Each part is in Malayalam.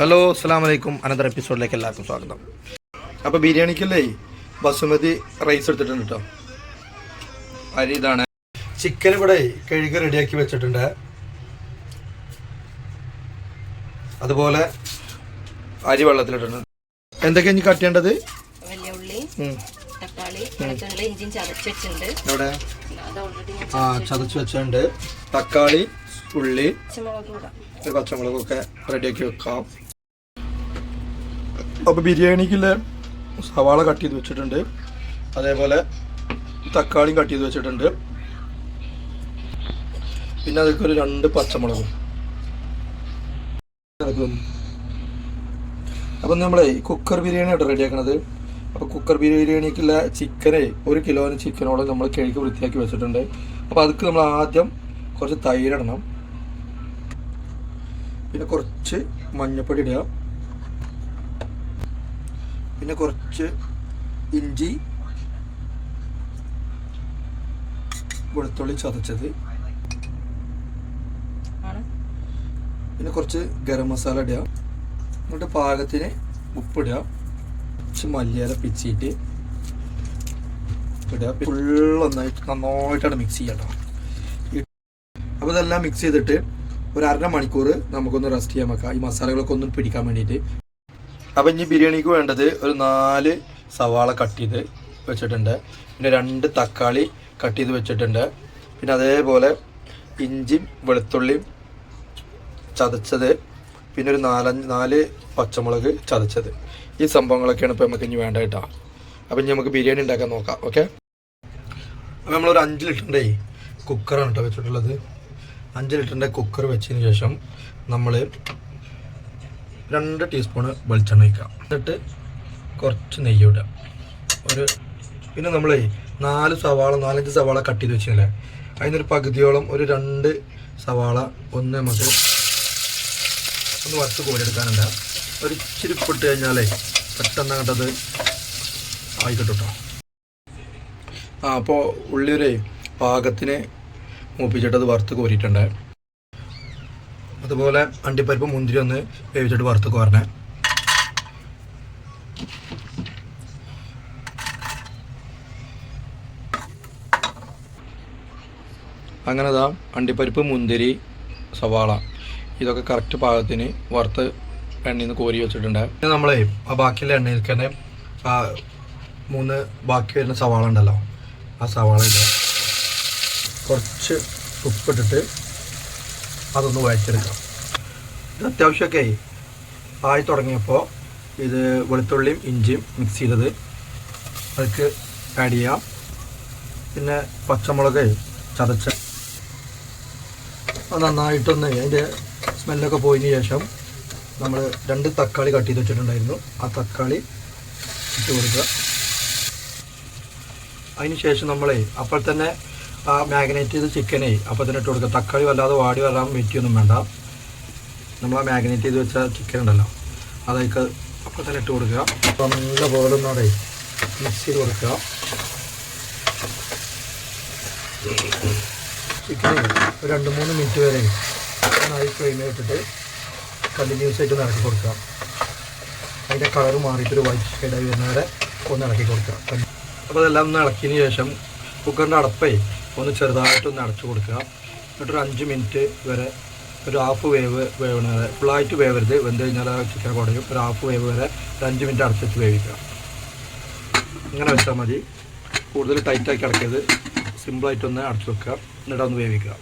ഹലോ അസ്സാം വലൈക്കും അനന്തര എപ്പിസോഡിലേക്ക് എല്ലാവർക്കും സ്വാഗതം. അപ്പോൾ ബിരിയാണിക്കല്ലേ ബസുമതി റൈസ് എടുത്തിട്ടുണ്ട് കേട്ടോ അരി ഇതാണ്. ചിക്കൻ ഇവിടെ കഴുകി റെഡിയാക്കി വെച്ചിട്ടുണ്ട്. അതുപോലെ അരി വെള്ളത്തിലിട്ടുണ്ട്. എന്തൊക്കെയാണ് ഇനി കട്ട് ചെയ്യേണ്ടത്? വലിയ ഉള്ളി തക്കാളി വെളുത്തുള്ളി ഇഞ്ചിയും ചതച്ച് വെച്ചിട്ടുണ്ട്. എവിടെ? ഓൾറെഡി ഞാൻ ആ ചതച്ച് വെച്ചിട്ടുണ്ട്. തക്കാളി ഉള്ളി പച്ചമുളകൊക്കെ റെഡിയാക്കി വെക്കാം. അപ്പോൾ ബിരിയാണിക്കുള്ള സവാള കട്ട് ചെയ്ത് വെച്ചിട്ടുണ്ട്. അതേപോലെ തക്കാളിയും കട്ട് ചെയ്ത് വെച്ചിട്ടുണ്ട്. പിന്നെ അതൊക്കെ ഒരു രണ്ട് പച്ചമുളകും. അപ്പം നമ്മളെ കുക്കർ ബിരിയാണി ആയിട്ട് റെഡിയാക്കണത് അപ്പോൾ കുക്കർ ബിരിയാണിക്കുള്ള ചിക്കനെ ഒരു കിലോന് ചിക്കനോളം നമ്മൾ കിഴക്ക് വൃത്തിയാക്കി വെച്ചിട്ടുണ്ട്. അപ്പോൾ അതൊക്കെ നമ്മൾ ആദ്യം കുറച്ച് തൈരിടണം പിന്നെ കുറച്ച് മഞ്ഞപ്പൊടി ഇടുക. പിന്നെ കുറച്ച് ഇഞ്ചി വെളുത്തുള്ളി ചതച്ചത്. പിന്നെ കുറച്ച് ഗരം മസാല ഇടുക. എന്നിട്ട് പാകത്തിന് ഉപ്പിടുക കുറച്ച് മല്ലിയില പിച്ചിട്ട് ഇടുക. ഫുള്ള് ഒന്നായിട്ട് നന്നായിട്ടാണ് മിക്സ് ചെയ്യണം അപ്പോൾ ഇതെല്ലാം മിക്സ് ചെയ്തിട്ട് ഒരു അര മണിക്കൂർ നമുക്കൊന്ന് റെസ്റ്റ് ചെയ്യാൻ വെക്കാം. ഈ മസാലകളൊക്കെ ഒന്ന് പിടിക്കാൻ വേണ്ടിയിട്ട്. അപ്പം ഇനി ബിരിയാണിക്ക് വേണ്ടത് ഒരു നാല് സവാള കട്ട് ചെയ്ത് വെച്ചിട്ടുണ്ട്. പിന്നെ രണ്ട് തക്കാളി കട്ട് ചെയ്ത് വെച്ചിട്ടുണ്ട്. പിന്നെ അതേപോലെ ഇഞ്ചിയും വെളുത്തുള്ളിയും ചതച്ചത്. പിന്നെ ഒരു നാലഞ്ച് നാല് പച്ചമുളക് ചതച്ചത്. ഈ സംഭവങ്ങളൊക്കെയാണ് ഇപ്പോൾ നമുക്ക് ഇനി വേണ്ട കേട്ടോ. അപ്പം ഇനി നമുക്ക് ബിരിയാണി ഉണ്ടാക്കാൻ നോക്കാം ഓക്കെ? അപ്പം നമ്മളൊരു അഞ്ച് ലിറ്ററിന്റെ കുക്കറാണ് കേട്ടോ വെച്ചിട്ടുള്ളത്. അഞ്ച് ലിറ്ററിന്റെ കുക്കർ വെച്ചതിന് ശേഷം നമ്മൾ രണ്ട് ടീസ്പൂണ് വെളിച്ചെണ്ണ വയ്ക്കാം എന്നിട്ട് കുറച്ച് നെയ്യ് ഇടുക ഒരു പിന്നെ നമ്മൾ നാല് സവാള നാലഞ്ച് സവാള കട്ട് ചെയ്ത് വെച്ചില്ലേ അതിനൊരു പകുതിയോളം ഒരു രണ്ട് സവാള ഒന്ന് നമുക്ക് ഒന്ന് വറുത്ത് കോരിയെടുക്കാനുണ്ട്. ഒരു ഇച്ചിരി പൊട്ട് കഴിഞ്ഞാലേ പെട്ടെന്ന് അങ്ങോട്ടത് ആയിക്കോട്ടെ കേട്ടോ ആ അപ്പോൾ ഉള്ളിയൊരു പാകത്തിന് മൂപ്പിച്ചിട്ടത് വറുത്ത് കോരിയിട്ടുണ്ട്. അതുപോലെ അണ്ടിപ്പരിപ്പ് മുന്തിരി ഒന്ന് വേവിച്ചിട്ട് വറുത്ത് കോരണേ. അങ്ങനെ ദാ അണ്ടിപ്പരിപ്പ് മുന്തിരി സവാള ഇതൊക്കെ കറക്റ്റ് പാകത്തിന് വറുത്ത് എണ്ണയിൽ നിന്ന് കോരി വെച്ചിട്ടുണ്ട്. പിന്നെ നമ്മളെ ആ ബാക്കിയുള്ള എണ്ണയിൽ തന്നെ ആ മൂന്ന് ബാക്കി വരുന്ന സവാള ഉണ്ടല്ലോ ആ സവാള ഇടുക. കുറച്ച് ഉപ്പിട്ടിട്ട് അതൊന്ന് വായിച്ചെടുക്കാം ഇത് അത്യാവശ്യമൊക്കെ ആയി. തുടങ്ങിയപ്പോൾ ഇത് വെളുത്തുള്ളിയും ഇഞ്ചിയും മിക്സ് ചെയ്തത് അതിലേക്ക് ആഡ് ചെയ്യാം. പിന്നെ പച്ചമുളക് ചതച്ച് അത് നന്നായിട്ടൊന്ന് അതിന്റെ സ്മെല്ലൊക്കെ പോയതിന് ശേഷം നമ്മൾ രണ്ട് തക്കാളി കട്ട് ചെയ്ത് വെച്ചിട്ടുണ്ടായിരുന്നു. ആ തക്കാളി ഇട്ട് കൊടുക്കുക. അതിന് ശേഷം നമ്മളെ അപ്പോൾ തന്നെ ആ മാഗ്നേറ്റ് ചെയ്ത് ചിക്കനെ അപ്പോൾ തന്നെ ഇട്ട് കൊടുക്കുക. തക്കാളി വല്ലാതെ വാടി വരാൻ വെറ്റിയൊന്നും വേണ്ട. നമ്മൾ ആ മാഗ്നേറ്റ് ചെയ്ത് വെച്ച ചിക്കൻ ഉണ്ടല്ലോ. അതൊക്കെ അപ്പോൾ തന്നെ ഇട്ട് കൊടുക്കുക. അപ്പോൾ നല്ല പോലെ ഒന്നോടെ മിക്സ് ചെയ്ത് കൊടുക്കുക. ചിക്കൻ ഒരു രണ്ട് മൂന്ന് മിനിറ്റ് വരെ നന്നായി ഫ്ലെയിമിൽ ഇട്ടിട്ട് കണ്ടിന്യൂസ് ആയിട്ട് ഇളക്കി കൊടുക്കുക. അതിന്റെ കളർ മാറിയിട്ടൊരു വൈറ്റ് ഷെയ്ഡായി വരുന്നവരെ ഒന്ന് ഇളക്കി കൊടുക്കുക. അപ്പോൾ അതെല്ലാം ഒന്ന് ഇളക്കിയതിന് ശേഷം കുക്കറിന്റെ അടപ്പേ ഒന്ന് ചെറുതായിട്ടൊന്ന് അടച്ചു കൊടുക്കുക. എന്നിട്ടൊരു അഞ്ച് മിനിറ്റ് വരെ ഒരു ഹാഫ് വേവ് വേവണ ഫുള്ളായിട്ട് വേവരുത്. വെന്ത് കഴിഞ്ഞാൽ ചിക്കൻ കുടയും. ഒരു ഹാഫ് വേവ് വരെ ഒരു അഞ്ച് മിനിറ്റ് അടച്ചിട്ട് വേവിക്കുക. ഇങ്ങനെ വെച്ചാൽ മതി. കൂടുതൽ ടൈറ്റാക്കി അടക്കിയത് സിമ്പിളായിട്ടൊന്ന് അടച്ചു വെക്കുക. എന്നിട്ട് ഒന്ന് വേവിക്കുക.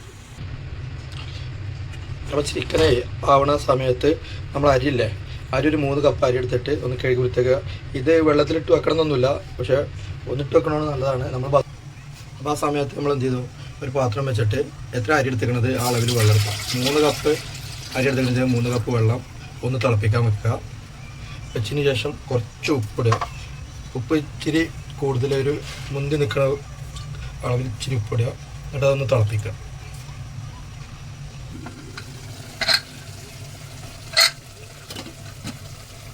അപ്പോൾ ചിക്കനെ ആവണ സമയത്ത് നമ്മൾ അരിയില്ലേ? അരി ഒരു മൂന്ന് കപ്പ് അരി എടുത്തിട്ട് ഒന്ന് കഴുകി വൃത്തിയാക്കുക. ഇത് വെള്ളത്തിലിട്ട് വെക്കണമെന്നൊന്നുമില്ല. പക്ഷേ ഒന്നിട്ട് വെക്കണമെന്ന് നല്ലതാണ്. നമ്മൾ അപ്പോൾ ആ സമയത്ത് നമ്മൾ എന്ത് ചെയ്തു? ഒരു പാത്രം വെച്ചിട്ട് എത്ര അരി എടുത്തിരിക്കണത്? ആ അളവിൽ വെള്ളം എടുക്കാം മൂന്ന് കപ്പ് അരി എടുത്തിരിക്കുന്നത് മൂന്ന് കപ്പ് വെള്ളം ഒന്ന് തിളപ്പിക്കാൻ വെക്കുക. വെച്ചതിന് ശേഷം കുറച്ച് ഉപ്പിടുക ഉപ്പ് ഇച്ചിരി കൂടുതൽ ഒരു മുന്തി നിൽക്കുന്ന അളവിൽ ഇച്ചിരി ഉപ്പിടുക എന്നിട്ട് അതൊന്ന് തിളപ്പിക്കുക.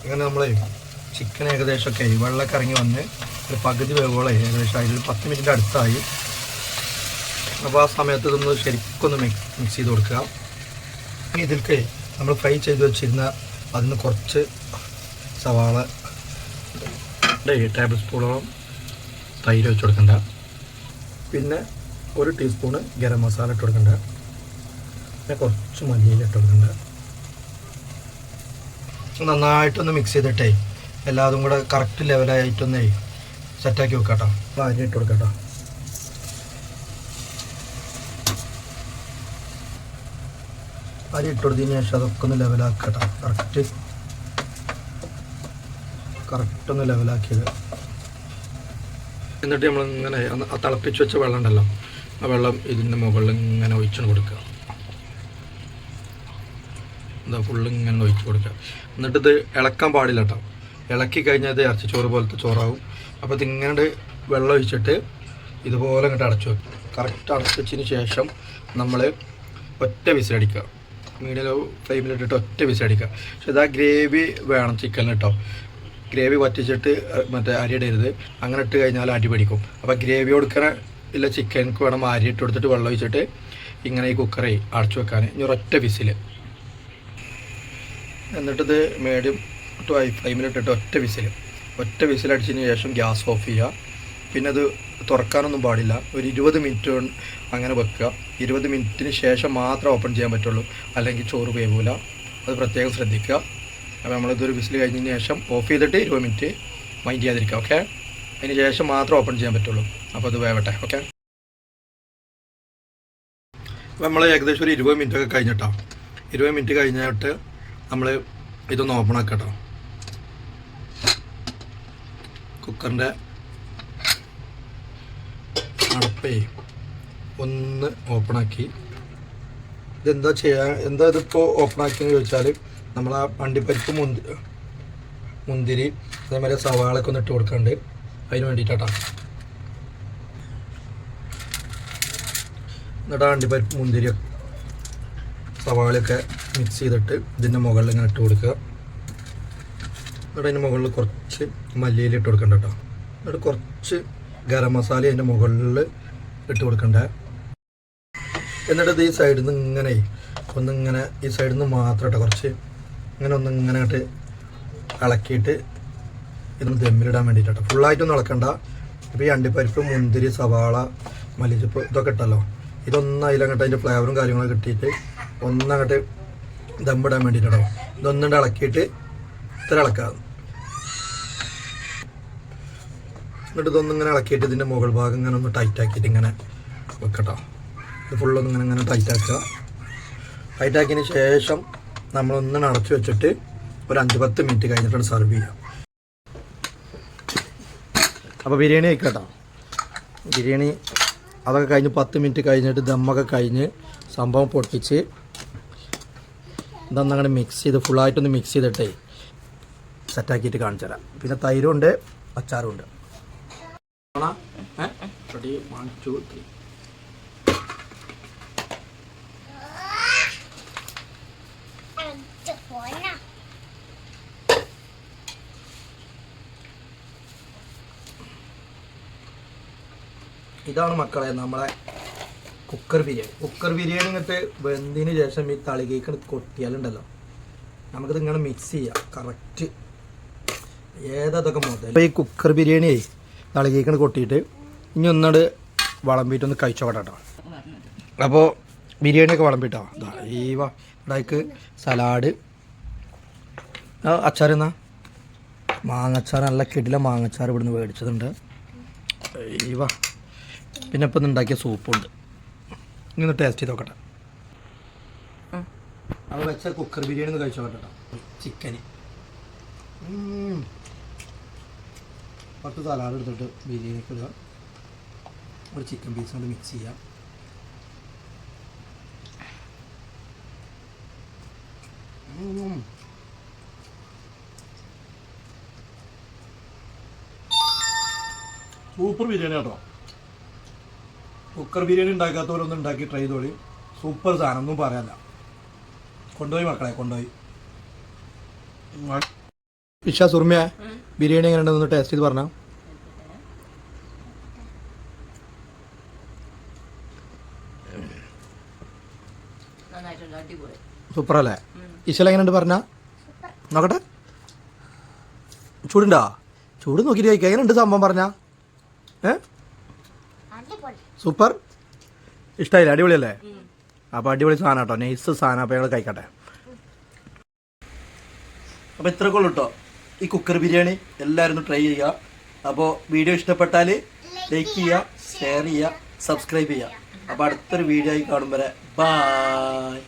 അങ്ങനെ നമ്മൾ ചിക്കൻ ഏകദേശം ഒക്കെ വെള്ളമൊക്കെ ഇറങ്ങി വന്ന് ഒരു പകുതി വേവോളായി ഏകദേശം അതിൽ പത്ത് മിനിറ്റിന്റെ അടുത്തായി. അപ്പോൾ ആ സമയത്ത് ഇതൊന്ന് ശരിക്കൊന്ന് മിക്സ് ചെയ്ത് കൊടുക്കുക. ഇതിൽക്ക് നമ്മൾ ഫ്രൈ ചെയ്ത് വെച്ചിരുന്ന അതിന് കുറച്ച് സവാള ടേബിൾ സ്പൂണോളം തൈര് വെച്ച് കൊടുക്കണ്ട. പിന്നെ ഒരു ടീസ്പൂണ് ഗരം മസാല ഇട്ട് കൊടുക്കണ്ട. പിന്നെ കുറച്ച് മല്ലിയില ഇട്ട് കൊടുക്കണ്ട. നന്നായിട്ടൊന്ന് മിക്സ് ചെയ്തിട്ടേ എല്ലാതും കൂടെ കറക്റ്റ് ലെവലായിട്ടൊന്നേ സെറ്റാക്കി വെക്കാട്ടോ. അരി ഇട്ട് കൊടുക്കാട്ടോ. അരി ഇട്ട് കൊടുത്തതിന് ശേഷം അതൊക്കെ ഒന്ന് ലെവലാക്കട്ടോ കറക്റ്റ് കറക്റ്റ് ഒന്ന് ലെവലാക്കിയത് എന്നിട്ട് നമ്മൾ ഇങ്ങനെ തിളപ്പിച്ച് വെച്ച വെള്ളം ഉണ്ടല്ലോ ആ വെള്ളം ഇതിന്റെ മുകളിൽ ഇങ്ങനെ ഒഴിച്ചു കൊടുക്കുക. എന്താ ഫുള്ള് ഇങ്ങനെ ഒഴിച്ച് കൊടുക്കുക. എന്നിട്ട് ഇത് ഇളക്കാൻ പാടില്ല കേട്ടോ. ഇളക്കി കഴിഞ്ഞാൽ ഇത് ഇറച്ചിച്ചോറ് പോലത്തെ ചോറാവും. അപ്പോൾ ഇതിങ്ങനെ വെള്ളം ഒഴിച്ചിട്ട് ഇതുപോലെ ഇങ്ങോട്ട് അടച്ചു വെക്കും. കറക്റ്റ് അടച്ചു വെച്ചതിന് ശേഷം നമ്മൾ ഒറ്റ വിസിലടിക്കുക മീഡിയം ഫ്ലെയിമിലിട്ടിട്ട് ഒറ്റ വിസിലടിക്കുക പക്ഷെ ഇതാ ഗ്രേവി വേണം ചിക്കനിൽ കേട്ടോ ഗ്രേവി വറ്റിച്ചിട്ട് മറ്റേ അരി ഇടരുത്. അങ്ങനെ ഇട്ട് കഴിഞ്ഞാൽ അടി പിടിക്കും. അപ്പോൾ ഗ്രേവി കൊടുക്കണ ഇല്ല ചിക്കൻക്ക് വേണം അരി ഇട്ട് കൊടുത്തിട്ട് വെള്ളം ഒഴിച്ചിട്ട് ഇങ്ങനെ ഈ കുക്കറി അടച്ചു വെക്കാൻ ഇനി ഒറ്റ വിസിൽ. എന്നിട്ടിത് മീഡിയം ടു ഹൈ ഫ്ലെയിമിലിട്ടിട്ട് ഒറ്റ വിസിൽ. ഒറ്റ വിസിലടിച്ചതിന് ശേഷം ഗ്യാസ് ഓഫ് ചെയ്യുക. പിന്നെ അത് തുറക്കാനൊന്നും പാടില്ല. ഒരു ഇരുപത് മിനിറ്റ് അങ്ങനെ വെക്കുക. ഇരുപത് മിനിറ്റിന് ശേഷം മാത്രം ഓപ്പൺ ചെയ്യാൻ പറ്റുള്ളൂ. അല്ലെങ്കിൽ ചോറ് വേവില്ല അത് പ്രത്യേകം ശ്രദ്ധിക്കുക. അപ്പോൾ നമ്മളിതൊരു വിസിൽ കഴിഞ്ഞതിന് ശേഷം ഓഫ് ചെയ്തിട്ട് ഇരുപത് മിനിറ്റ് മൈൻഡ് ചെയ്യാതിരിക്കുക. ഓക്കെ? അതിന് ശേഷം മാത്രം ഓപ്പൺ ചെയ്യാൻ പറ്റുള്ളൂ. അപ്പോൾ അത് വേവട്ടെ. ഓക്കെ? അപ്പോൾ നമ്മൾ ഏകദേശം ഒരു ഇരുപത് മിനിറ്റ് ഒക്കെ കഴിഞ്ഞിട്ടോ ഇരുപത് മിനിറ്റ് കഴിഞ്ഞിട്ട് നമ്മൾ ഇതൊന്ന് ഓപ്പൺ ആക്കട്ടോ കുക്കറിന്റെ അടപ്പേ ഒന്ന് ഓപ്പണാക്കി. ഇതെന്താ ചെയ്യാ? എന്താ ഇതിപ്പോൾ ഓപ്പണാക്കിയെന്ന് ചോദിച്ചാൽ നമ്മൾ ആ അണ്ടിപ്പരിപ്പ് മുന്തി മുന്തിരി അതേമാതിരി സവാളൊക്കെ ഒന്ന് ഇട്ട് കൊടുക്കാണ്ട് അതിന് വേണ്ടിയിട്ടാട്ടാ എന്നിട്ട് ആ അണ്ടിപ്പരിപ്പ് മുന്തിരി സവാളയൊക്കെ മിക്സ് ചെയ്തിട്ട് ഇതിന്റെ മുകളിൽ ഇങ്ങനെ ഇട്ട് കൊടുക്കുക. എന്നിട്ട് അതിന്റെ മുകളിൽ കുറച്ച് മല്ലിയില ഇട്ട് കൊടുക്കണ്ട കേട്ടോ. എന്നിട്ട് കുറച്ച് ഗരം മസാല അതിന്റെ മുകളിൽ ഇട്ട് കൊടുക്കണ്ട. എന്നിട്ട് ഈ സൈഡിൽ നിന്ന് ഇങ്ങനെ ഒന്നിങ്ങനെ ഈ സൈഡിൽ നിന്ന് മാത്രം കേട്ടോ കുറച്ച് ഇങ്ങനെ ഒന്ന് ഇങ്ങനെ ആയിട്ട് ഇളക്കിയിട്ട് ഇതൊന്ന് ദമ്മിലിടാൻ വേണ്ടിയിട്ടോ ഫുള്ളായിട്ടൊന്നും ഇളക്കണ്ട. ഇപ്പോൾ ഈ അണ്ടിപ്പരിപ്പ് മുന്തിരി സവാള മല്ലിച്ചപ്പ് ഇതൊക്കെ ഇട്ടല്ലോ. ഇതൊന്നും അതിലങ്ങോട്ട് അതിന്റെ ഫ്ലേവറും കാര്യങ്ങളൊക്കെ കിട്ടിയിട്ട് ഒന്നങ്ങോട്ട് ദമ്മിടാൻ വേണ്ടിയിട്ടോ ഇതൊന്നുകൊണ്ട് ഇളക്കിയിട്ട് ഇത്ര ഇളക്കാം. എന്നിട്ട് ഇതൊന്നും ഇങ്ങനെ ഇളക്കിയിട്ട് ഇതിന്റെ മുകൾ ഭാഗം ഇങ്ങനെ ഒന്ന് ടൈറ്റ് ആക്കിയിട്ട് ഇങ്ങനെ വെക്കട്ടോ. ഇത് ഫുള്ളൊന്നും ഇങ്ങനെ ഇങ്ങനെ ടൈറ്റ് ആക്കിയതിന് ശേഷം നമ്മളൊന്ന് അടച്ചു വെച്ചിട്ട് ഒരു അഞ്ച് പത്ത് മിനിറ്റ് കഴിഞ്ഞിട്ടാണ് സെർവ് ചെയ്യുക അപ്പോൾ ബിരിയാണി ആയിക്കോട്ടോ ബിരിയാണി അതൊക്കെ കഴിഞ്ഞ് പത്ത് മിനിറ്റ് കഴിഞ്ഞിട്ട് ദമ്മൊക്കെ കഴിഞ്ഞ് സംഭവം പൊട്ടിച്ച് ഇതൊന്നങ്ങനെ മിക്സ് ചെയ്ത് ഫുള്ളായിട്ടൊന്ന് മിക്സ് ചെയ്തിട്ടേ സെറ്റാക്കിയിട്ട് കാണിച്ചു തരാം പിന്നെ തൈരുണ്ട് അച്ചാറും ഉണ്ട് one two three ഇതാണ് മക്കളെ നമ്മളെ കുക്കർ ബിരിയാണി കുക്കർ ബിരിയാണി ഇങ്ങോട്ട് വെന്തതിന് ശേഷം ഈ തളികേക്ക് കൊട്ടിയാലുണ്ടല്ലോ. നമുക്കിത് ഇങ്ങനെ മിക്സ് ചെയ്യാം. കറക്റ്റ് ഏതൊക്കെ മുതൽ? ഈ കുക്കർ ബിരിയാണി തളികേക്കണ് കൊട്ടിയിട്ട് ഇനി ഒന്നോട് ഒന്ന് കഴിച്ചോട്ടെ കേട്ടോ. അപ്പോൾ ബിരിയാണിയൊക്കെ വളമ്പിട്ടോ? ഈ വടക്ക് ഇവിടേക്ക് സലാഡ്. അച്ചാർ എന്നാ? മാങ്ങച്ചാർ നല്ല കിടില മാങ്ങച്ചാർ ഇവിടുന്ന് മേടിച്ചതുണ്ട്. ഈ വാ പിന്നെ ഇപ്പം ഉണ്ടാക്കിയ സൂപ്പുണ്ട്. ഇനി ഒന്ന് ടേസ്റ്റ് ചെയ്ത് നോക്കട്ടെ. അത് വെച്ച കുക്കർ ബിരിയാണി ഒന്ന് കഴിച്ചോട്ടെ കേട്ടോ. ചിക്കൻ പത്ത് സലാഡ് എടുത്തിട്ട് ബിരിയാണിക്ക് ഇടുക. ഒരു ചിക്കൻ പീസ് കൊണ്ട് മിക്സ് ചെയ്യാം. സൂപ്പർ ബിരിയാണി കേട്ടോ. കുക്കർ ബിരിയാണി ഉണ്ടാക്കാത്തവരൊന്നും ഉണ്ടാക്കി ട്രൈ ചെയ്തോളി. സൂപ്പർ സാധനം ഒന്നും പറയാല്ല കൊണ്ടുപോയി മക്കളെ കൊണ്ടുപോയി. ഇഷ സുർമ്യ ബിരിയാണി എങ്ങനെ ഉണ്ടെന്ന് ടേസ്റ്റ് ചെയ്ത് പറഞ്ഞോ നന്നായിട്ടുണ്ട് അടിപൊളി സൂപ്പർ അല്ലേ ഇശല എങ്ങനെയുണ്ട് പറഞ്ഞ? നോക്കട്ടെ. ചൂടുണ്ടോ? ചൂട് നോക്കിയിട്ട് കഴിക്കുക എങ്ങനെയുണ്ട് സംഭവം പറഞ്ഞ? ഏ? സൂപ്പർ. ഇഷ്ടമായില്ലേ അടിപൊളിയല്ലേ? അപ്പോൾ അടിപൊളി സാധനം കേട്ടോ. നൈസ് സാധനം. അപ്പോൾ ഞങ്ങൾ കഴിക്കട്ടെ. അപ്പോൾ ഇത്രക്കുള്ളൂ കേട്ടോ ഈ കുക്കർ ബിരിയാണി എല്ലാവരും ട്രൈ ചെയ്യുക. അപ്പോൾ വീഡിയോ ഇഷ്ടപ്പെട്ടാൽ ലൈക്ക് ചെയ്യുക ഷെയർ ചെയ്യുക സബ്സ്ക്രൈബ് ചെയ്യുക. അപ്പോൾ അടുത്തൊരു വീഡിയോ ആയി കാണും വരെ. ബായ്